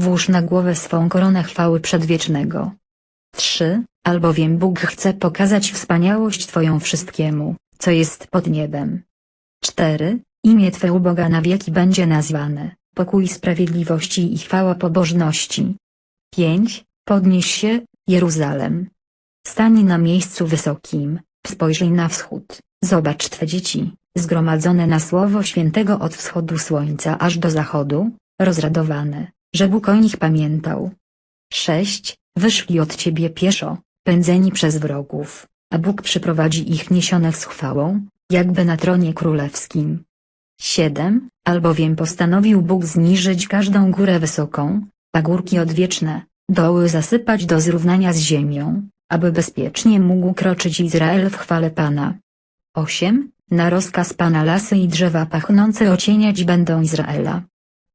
włóż na głowę swą koronę chwały przedwiecznego. 3. Albowiem Bóg chce pokazać wspaniałość Twoją wszystkiemu, co jest pod niebem. 4. Imię Twe u Boga na wieki będzie nazwane, pokój sprawiedliwości i chwała pobożności. 5. Podnieś się, Jeruzalem. Stań na miejscu wysokim, spojrzyj na wschód, zobacz Twe dzieci, zgromadzone na słowo świętego od wschodu słońca aż do zachodu, rozradowane, że Bóg o nich pamiętał. 6. Wyszli od Ciebie pieszo, pędzeni przez wrogów, a Bóg przyprowadzi ich niesionych z chwałą, jakby na tronie królewskim. 7. Albowiem postanowił Bóg zniżyć każdą górę wysoką, a górki odwieczne, doły zasypać do zrównania z ziemią, aby bezpiecznie mógł kroczyć Izrael w chwale Pana. 8. Na rozkaz Pana lasy i drzewa pachnące ocieniać będą Izraela.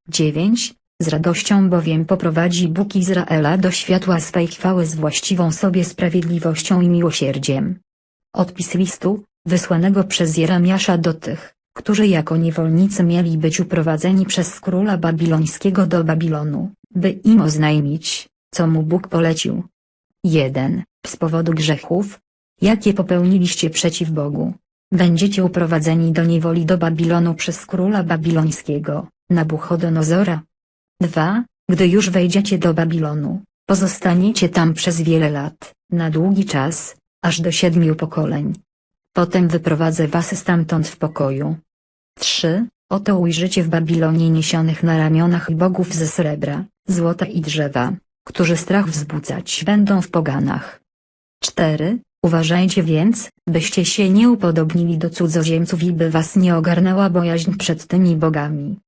9. Z radością bowiem poprowadzi Bóg Izraela do światła swej chwały z właściwą sobie sprawiedliwością i miłosierdziem. Odpis listu, wysłanego przez Jeremiasza do tych, którzy jako niewolnicy mieli być uprowadzeni przez króla babilońskiego do Babilonu, by im oznajmić, co mu Bóg polecił. 1. Z powodu grzechów, jakie popełniliście przeciw Bogu, będziecie uprowadzeni do niewoli do Babilonu przez króla babilońskiego, Nabuchodonozora. 2. Gdy już wejdziecie do Babilonu, pozostaniecie tam przez wiele lat, na długi czas, aż do siedmiu pokoleń. Potem wyprowadzę was stamtąd w pokoju. 3. Oto ujrzycie w Babilonie niesionych na ramionach bogów ze srebra, złota i drzewa, którzy strach wzbudzać będą w poganach. 4. Uważajcie więc, byście się nie upodobnili do cudzoziemców i by was nie ogarnęła bojaźń przed tymi bogami.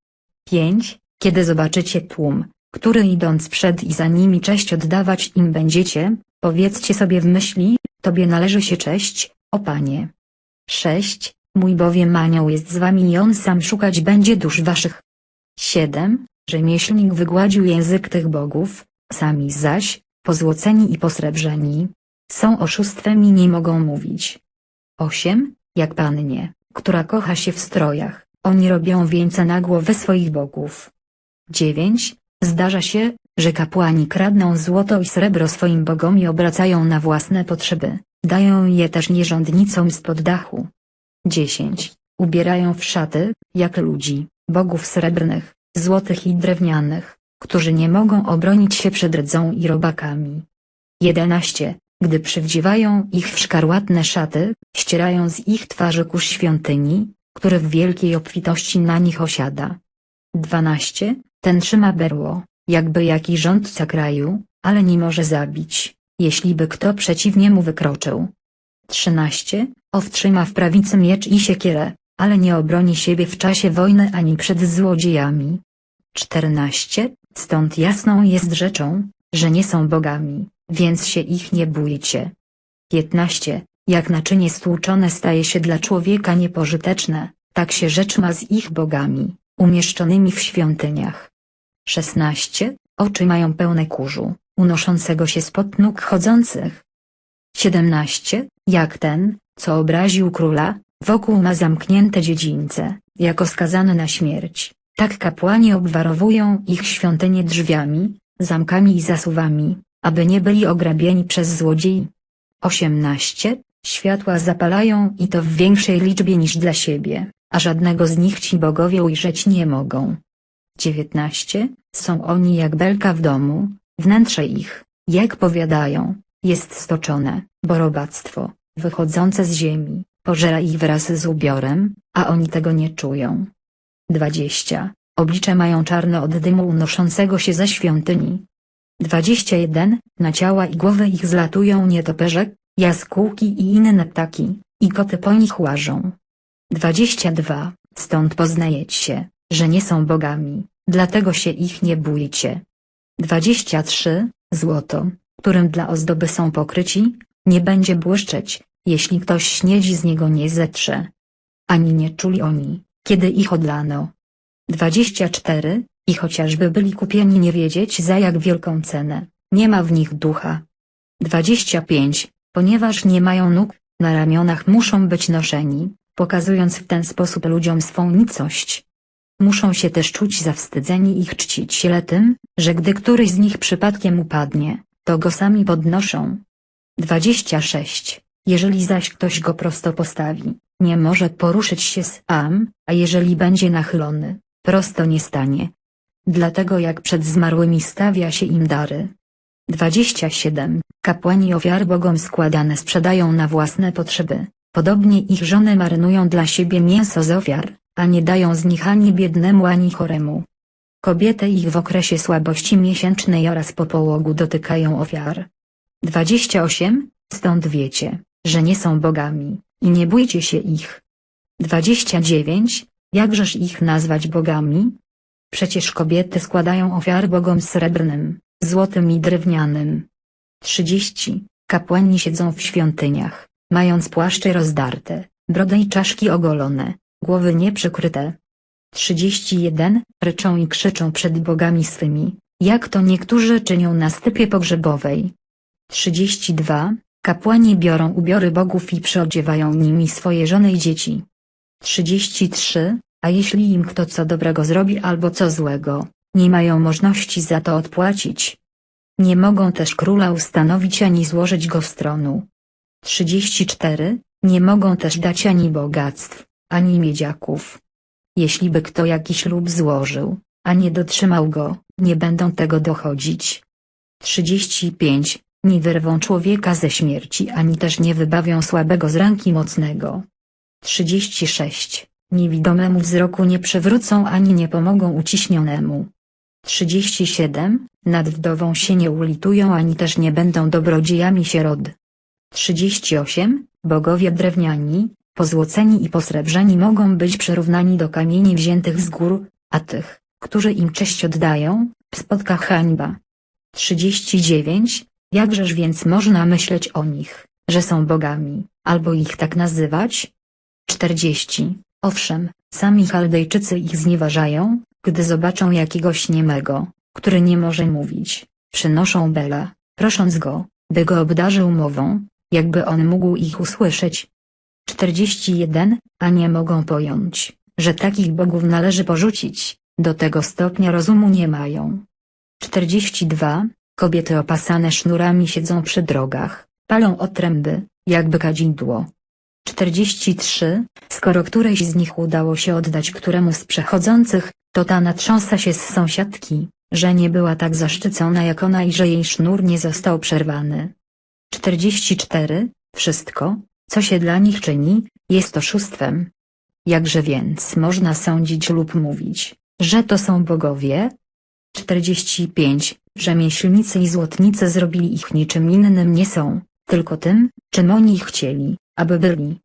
5. Kiedy zobaczycie tłum, który idąc przed i za nimi cześć oddawać im będziecie, powiedzcie sobie w myśli, Tobie należy się cześć, o Panie. 6. Mój bowiem anioł jest z wami i on sam szukać będzie dusz waszych. 7. Rzemieślnik wygładził język tych bogów, sami zaś, pozłoceni i posrebrzeni, są oszustwem i nie mogą mówić. 8. Jak pannie, która kocha się w strojach, oni robią wieńce na głowę swoich bogów. 9. Zdarza się, że kapłani kradną złoto i srebro swoim bogom i obracają na własne potrzeby, dają je też nierządnicom spod dachu. 10. Ubierają w szaty, jak ludzi, bogów srebrnych, złotych i drewnianych, którzy nie mogą obronić się przed rdzą i robakami. 11. Gdy przywdziewają ich w szkarłatne szaty, ścierają z ich twarzy kurz świątyni, który w wielkiej obfitości na nich osiada. 12. Ten trzyma berło, jakby jaki rządca kraju, ale nie może zabić, jeśli by kto przeciw niemu wykroczył. 13. Owtrzyma w prawicy miecz i siekierę, ale nie obroni siebie w czasie wojny ani przed złodziejami. 14. Stąd jasną jest rzeczą, że nie są bogami, więc się ich nie bójcie. 15. Jak naczynie stłuczone staje się dla człowieka niepożyteczne, tak się rzecz ma z ich bogami, umieszczonymi w świątyniach. 16. Oczy mają pełne kurzu, unoszącego się spod nóg chodzących. 17. Jak ten, co obraził króla, wokół ma zamknięte dziedzińce, jako skazany na śmierć, tak kapłani obwarowują ich świątynie drzwiami, zamkami i zasuwami, aby nie byli ograbieni przez złodziei. 18. Światła zapalają i to w większej liczbie niż dla siebie, a żadnego z nich ci bogowie ujrzeć nie mogą. 19. Są oni jak belka w domu, wnętrze ich, jak powiadają, jest stoczone, bo robactwo, wychodzące z ziemi, pożera ich wraz z ubiorem, a oni tego nie czują. 20. Oblicze mają czarne od dymu unoszącego się ze świątyni. 21. Na ciała i głowy ich zlatują nietoperze, jaskółki i inne ptaki, i koty po nich łażą. 22. Stąd poznajecie, że nie są bogami, dlatego się ich nie bójcie. 23. Złoto, którym dla ozdoby są pokryci, nie będzie błyszczeć, jeśli ktoś śniedzi z niego nie zetrze. Ani nie czuli oni, kiedy ich odlano. 24. I chociażby byli kupieni nie wiedzieć za jak wielką cenę, nie ma w nich ducha. 25. Ponieważ nie mają nóg, na ramionach muszą być noszeni, pokazując w ten sposób ludziom swą nicość. Muszą się też czuć zawstydzeni i czcić się tym, że gdy któryś z nich przypadkiem upadnie, to go sami podnoszą. 26. Jeżeli zaś ktoś go prosto postawi, nie może poruszyć się sam, a jeżeli będzie nachylony, prosto nie stanie. Dlatego jak przed zmarłymi stawia się im dary. 27. Kapłani ofiar bogom składane sprzedają na własne potrzeby, podobnie ich żony marynują dla siebie mięso z ofiar, a nie dają z nich ani biednemu ani choremu. Kobiety ich w okresie słabości miesięcznej oraz po połogu dotykają ofiar. 28. Stąd wiecie, że nie są bogami, i nie bójcie się ich. 29. Jakżeż ich nazwać bogami? Przecież kobiety składają ofiary bogom srebrnym, złotym i drewnianym. 30. Kapłani siedzą w świątyniach, mając płaszcze rozdarte, brodę i czaszki ogolone, głowy nieprzykryte. 31. Ryczą i krzyczą przed bogami swymi, jak to niektórzy czynią na stypie pogrzebowej. 32. Kapłani biorą ubiory bogów i przyodziewają nimi swoje żony i dzieci. 33. A jeśli im kto co dobrego zrobi albo co złego, nie mają możliwości za to odpłacić. Nie mogą też króla ustanowić ani złożyć go z tronu. 34. Nie mogą też dać ani bogactw, ani miedziaków. Jeśli by kto jakiś lub złożył, a nie dotrzymał go, nie będą tego dochodzić. 35. Nie wyrwą człowieka ze śmierci ani też nie wybawią słabego z ręki mocnego. 36. Niewidomemu wzroku nie przewrócą ani nie pomogą uciśnionemu. 37. Nad wdową się nie ulitują ani też nie będą dobrodziejami sierot. 38. Bogowie drewniani, pozłoceni i posrebrzeni mogą być przyrównani do kamieni wziętych z gór, a tych, którzy im cześć oddają, spotka hańba. 39. Jakżeż więc można myśleć o nich, że są bogami, albo ich tak nazywać? 40. Owszem, sami Chaldejczycy ich znieważają, gdy zobaczą jakiegoś niemego, który nie może mówić, przynoszą Bela, prosząc go, by go obdarzył mową, jakby on mógł ich usłyszeć. 41. A nie mogą pojąć, że takich bogów należy porzucić, do tego stopnia rozumu nie mają. 42. Kobiety opasane sznurami siedzą przy drogach, palą otręby, jakby kadzidło. 43. Skoro którejś z nich udało się oddać któremu z przechodzących, to ta natrząsa się z sąsiadki, że nie była tak zaszczycona jak ona i że jej sznur nie został przerwany. 44. Wszystko, co się dla nich czyni, jest oszustwem. Jakże więc można sądzić lub mówić, że to są bogowie? 45. Rzemieślnicy i złotnicy zrobili ich niczym innym nie są, tylko tym, czym oni chcieli, aby byli.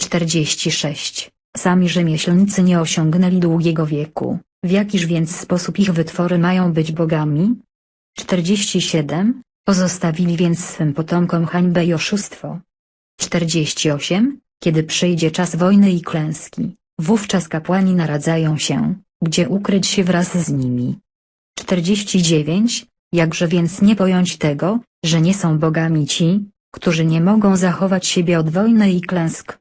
46. Sami rzemieślnicy nie osiągnęli długiego wieku, w jakiż więc sposób ich wytwory mają być bogami? 47. Pozostawili więc swym potomkom hańbę i oszustwo. 48. Kiedy przyjdzie czas wojny i klęski, wówczas kapłani naradzają się, gdzie ukryć się wraz z nimi. 49. Jakże więc nie pojąć tego, że nie są bogami ci, którzy nie mogą zachować siebie od wojny i klęsk.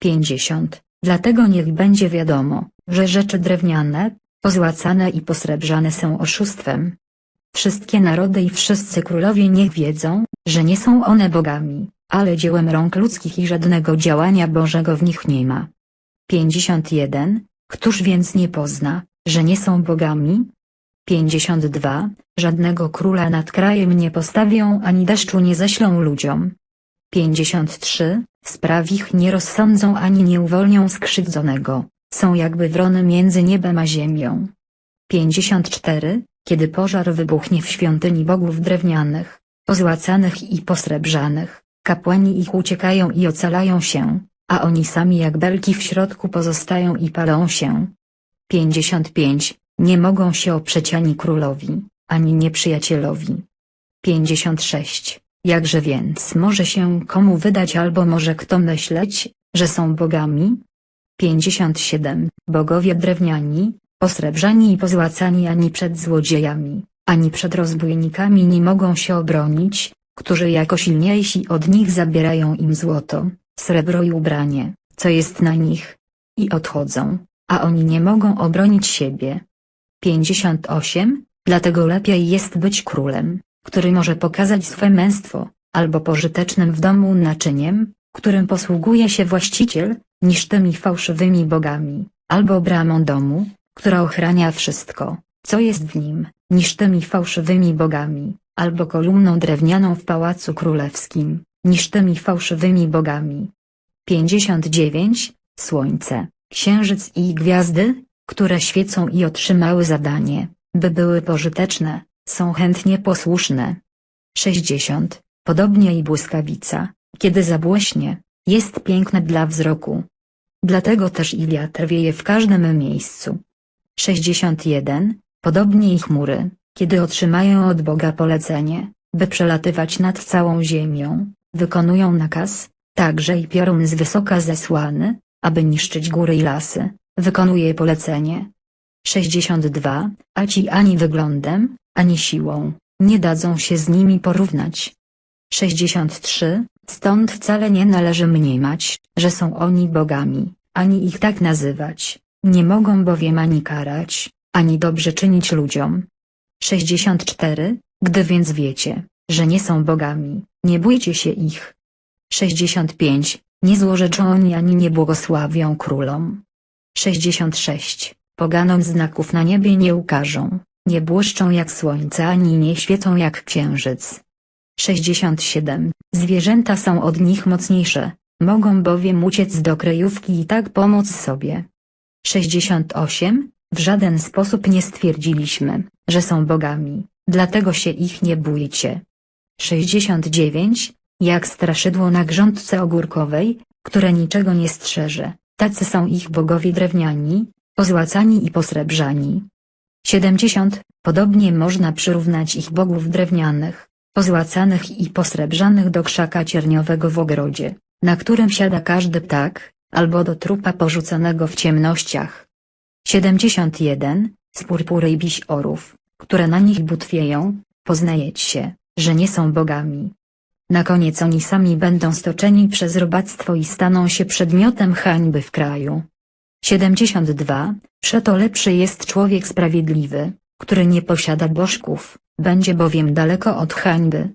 50. Dlatego niech będzie wiadomo, że rzeczy drewniane, pozłacane i posrebrzane są oszustwem. Wszystkie narody i wszyscy królowie niech wiedzą, że nie są one bogami, ale dziełem rąk ludzkich i żadnego działania Bożego w nich nie ma. 51. Któż więc nie pozna, że nie są bogami? 52. Żadnego króla nad krajem nie postawią ani deszczu nie ześlą ludziom. 53. Spraw ich nie rozsądzą ani nie uwolnią skrzywdzonego, są jakby wrony między niebem a ziemią. 54. Kiedy pożar wybuchnie w świątyni bogów drewnianych, pozłacanych i posrebrzanych, kapłani ich uciekają i ocalają się, a oni sami jak belki w środku pozostają i palą się. 55. Nie mogą się oprzeć ani królowi, ani nieprzyjacielowi. 56. Jakże więc może się komu wydać albo może kto myśleć, że są bogami? 57. Bogowie drewniani, posrebrzani i pozłacani ani przed złodziejami, ani przed rozbójnikami nie mogą się obronić, którzy jako silniejsi od nich zabierają im złoto, srebro i ubranie, co jest na nich, i odchodzą, a oni nie mogą obronić siebie. 58. Dlatego lepiej jest być królem, który może pokazać swe męstwo, albo pożytecznym w domu naczyniem, którym posługuje się właściciel, niż tymi fałszywymi bogami, albo bramą domu, która ochrania wszystko, co jest w nim, niż tymi fałszywymi bogami, albo kolumną drewnianą w pałacu królewskim, niż tymi fałszywymi bogami. 59. Słońce, księżyc i gwiazdy, które świecą i otrzymały zadanie, by były pożyteczne, są chętnie posłuszne. 60. Podobnie i błyskawica, kiedy zabłyśnie, jest piękne dla wzroku. Dlatego też i wiatr wieje w każdym miejscu. 61. Podobnie i chmury, kiedy otrzymają od Boga polecenie, by przelatywać nad całą ziemią, wykonują nakaz, także i piorun z wysoka zesłany, aby niszczyć góry i lasy, wykonuje polecenie. 62. A ci ani wyglądem, ani siłą, nie dadzą się z nimi porównać. 63. Stąd wcale nie należy mniemać, że są oni bogami, ani ich tak nazywać, nie mogą bowiem ani karać, ani dobrze czynić ludziom. 64. Gdy więc wiecie, że nie są bogami, nie bójcie się ich. 65. Nie złorzeczą oni ani nie błogosławią królom. 66. Poganom znaków na niebie nie ukażą, nie błyszczą jak słońce ani nie świecą jak księżyc. 67. Zwierzęta są od nich mocniejsze, mogą bowiem uciec do kryjówki i tak pomóc sobie. 68. W żaden sposób nie stwierdziliśmy, że są bogami, dlatego się ich nie bójcie. 69. Jak straszydło na grządce ogórkowej, które niczego nie strzeże, tacy są ich bogowie drewniani, pozłacani i posrebrzani. 70. Podobnie można przyrównać ich bogów drewnianych, pozłacanych i posrebrzanych do krzaka cierniowego w ogrodzie, na którym siada każdy ptak, albo do trupa porzuconego w ciemnościach. 71. Z purpury i biśorów, które na nich butwieją, poznajecie, że nie są bogami. Na koniec oni sami będą stoczeni przez robactwo i staną się przedmiotem hańby w kraju. 72. Przeto lepszy jest człowiek sprawiedliwy, który nie posiada bożków, będzie bowiem daleko od hańby.